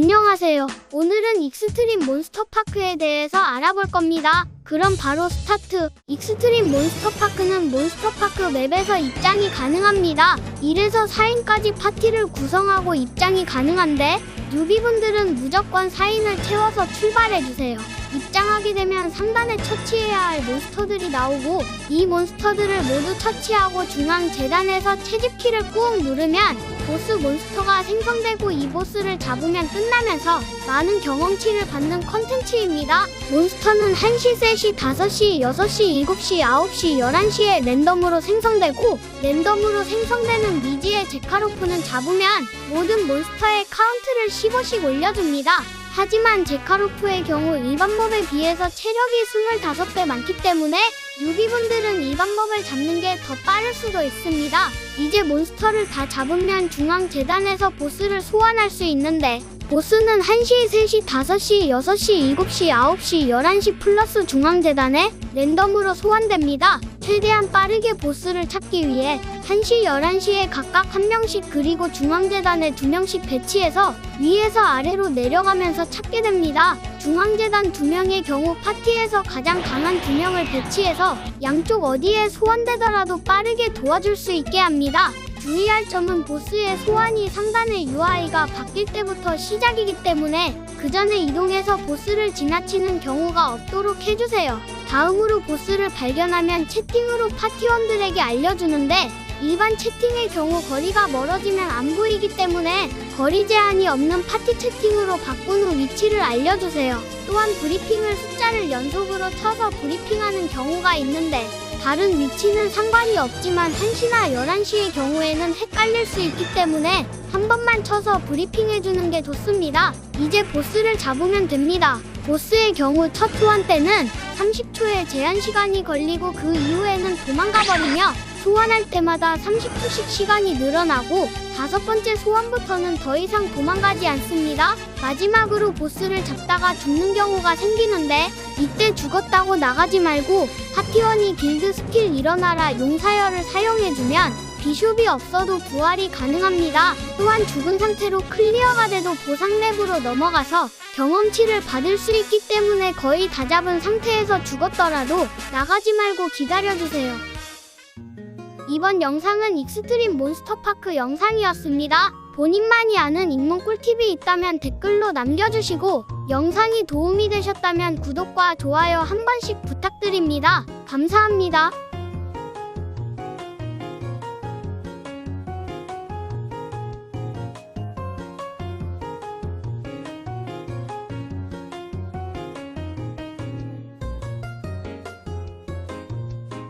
안녕하세요. 오늘은 익스트림 몬스터 파크에 대해서 알아볼 겁니다. 그럼 바로 스타트. 익스트림 몬스터 파크는 몬스터 파크 맵에서 입장이 가능합니다. 1에서 4인까지 파티를 구성하고 입장이 가능한데 뉴비분들은 무조건 4인을 채워서 출발해주세요. 입장하게 되면 상단에 처치해야 할 몬스터들이 나오고 이 몬스터들을 모두 처치하고 중앙 재단에서 채집키를 꾹 누르면 보스 몬스터가 생성되고 이 보스를 잡으면 끝나면서 많은 경험치를 받는 컨텐츠입니다. 몬스터는 1시, 3시, 5시, 6시, 7시, 9시, 11시에 랜덤으로 생성되고 랜덤으로 생성되는 미지의 제카로프는 잡으면 모든 몬스터의 카운트를 15씩 올려줍니다. 하지만 제카로프의 경우 일반 몹에 비해서 체력이 25배 많기 때문에 뉴비분들은 일반 몹을 잡는 게 더 빠를 수도 있습니다. 이제 몬스터를 다 잡으면 중앙 재단에서 보스를 소환할 수 있는데 보스는 1시, 3시, 5시, 6시, 7시, 9시, 11시 플러스 중앙 재단에 랜덤으로 소환됩니다. 최대한 빠르게 보스를 찾기 위해 1시, 11시에 각각 한 명씩 그리고 중앙재단에 두 명씩 배치해서 위에서 아래로 내려가면서 찾게 됩니다. 중앙재단 두 명의 경우 파티에서 가장 강한 두 명을 배치해서 양쪽 어디에 소환되더라도 빠르게 도와줄 수 있게 합니다. 주의할 점은 보스의 소환이 상단의 UI가 바뀔 때부터 시작이기 때문에 그 전에 이동해서 보스를 지나치는 경우가 없도록 해주세요. 다음으로 보스를 발견하면 채팅으로 파티원들에게 알려주는데 일반 채팅의 경우 거리가 멀어지면 안 보이기 때문에 거리 제한이 없는 파티 채팅으로 바꾼 후 위치를 알려주세요. 또한 브리핑을 숫자를 연속으로 쳐서 브리핑하는 경우가 있는데 다른 위치는 상관이 없지만 1시나 11시의 경우에는 헷갈릴 수 있기 때문에 한 번만 쳐서 브리핑해주는 게 좋습니다. 이제 보스를 잡으면 됩니다. 보스의 경우 첫 소환 때는 30초의 제한 시간이 걸리고 그 이후에는 도망가버리며 소환할 때마다 30초씩 시간이 늘어나고 다섯 번째 소환부터는 더 이상 도망가지 않습니다. 마지막으로 보스를 잡다가 죽는 경우가 생기는데 이때 죽었다고 나가지 말고 파티원이 길드 스킬 일어나라 용사열을 사용해주면 비숍이 없어도 부활이 가능합니다. 또한 죽은 상태로 클리어가 돼도 보상 랩으로 넘어가서 경험치를 받을 수 있기 때문에 거의 다 잡은 상태에서 죽었더라도 나가지 말고 기다려주세요. 이번 영상은 익스트림 몬스터파크 영상이었습니다. 본인만이 아는 인문 꿀팁이 있다면 댓글로 남겨주시고 영상이 도움이 되셨다면 구독과 좋아요 한 번씩 부탁드립니다. 감사합니다.